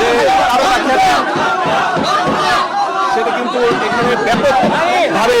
যে আরও বাচ্চা সেটা কিন্তু এখানে ব্যাপকভাবে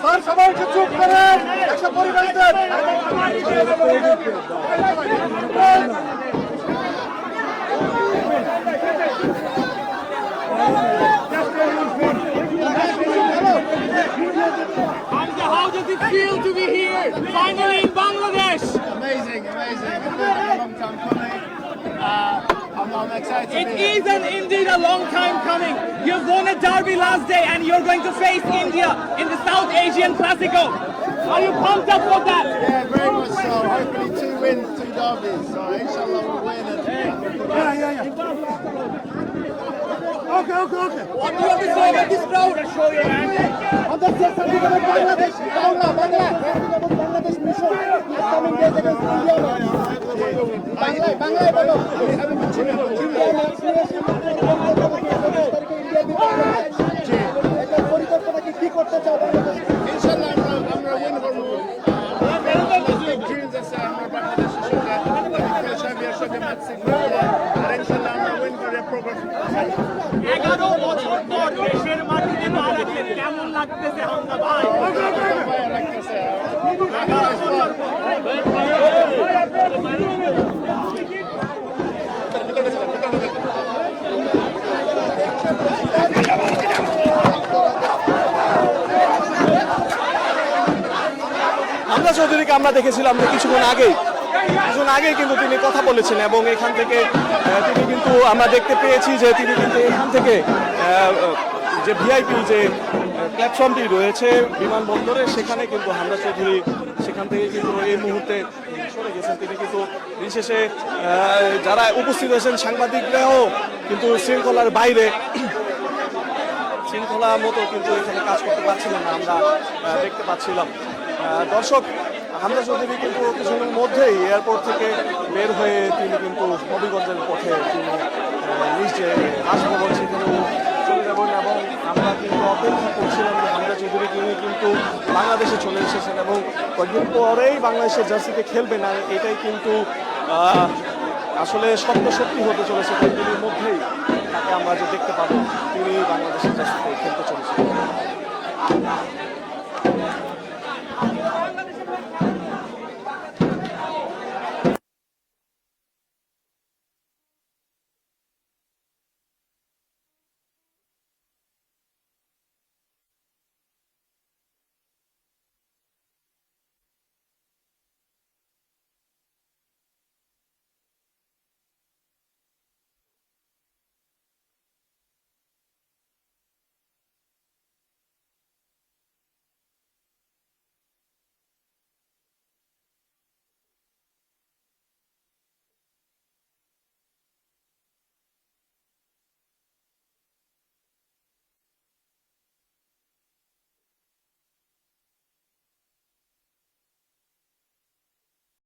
স্যার সবাই একটু চুপ করেন একশো পরিবেশ feel to be here, finally in Bangladesh? Amazing, amazing. It's been a long time coming. Uh, I'm, I'm excited here. is an, indeed a long time coming. You've won a derby last day and you're going to face India in the South Asian Classico. Are you pumped up for that? Yeah, very much so. Hopefully two wins, two derbies. So inshallah we'll win. And, yeah, yeah, yeah. Okay, okay, okay. What do you have to say this crowd? I show you, man. On the side, something about Bangladesh. Bangla, Bangla. Bangladesh mission. Against India. Bangla, Bangla, Bangla. আমরা এগারো বছর পর দেশের মাটিতে কেমন লাগতেছে হামদা ভাই? হামজা চৌধুরীকে আমরা দেখেছিলাম কিছুক্ষণ আগেই কিছুক্ষণ আগেই কিন্তু তিনি কথা বলেছেন এবং এখান থেকে তিনি কিন্তু আমরা দেখতে পেয়েছি যে তিনি কিন্তু এখান থেকে যে ভিআইপি যে প্ল্যাটফর্মটি রয়েছে বিমানবন্দরে, সেখানে কিন্তু হামজা চৌধুরী সেখান থেকে কিন্তু এই মুহূর্তে সরে গেছেন। তিনি কিন্তু বিশেষে যারা উপস্থিত হয়েছেন সাংবাদিকরাও কিন্তু শৃঙ্খলার বাইরে শৃঙ্খলা মতো কিন্তু এখানে কাজ করতে পারছিলেন না, আমরা দেখতে পাচ্ছিলাম। দর্শক হামজা চৌধুরী কিন্তু কিছুদিনের মধ্যেই এয়ারপোর্ট থেকে বের হয়ে তিনি কিন্তু হবিগঞ্জের পথে তিনি নিজে আসভবন সেখানেও চলে যাবেন এবং আমরা কিন্তু অপেক্ষা করছিলাম যে হামজা চৌধুরী তিনি কিন্তু বাংলাদেশে চলে এসেছেন এবং কয়েকদিন পরেই বাংলাদেশের জার্সিতে খেলবেন আর এটাই কিন্তু আসলে সত্য সত্যি হতে চলেছে কয়েকদিনের মধ্যেই। তাকে আমরা যে দেখতে পাবো, তিনি বাংলাদেশের জার্সিতে খেলতে চলেছেন।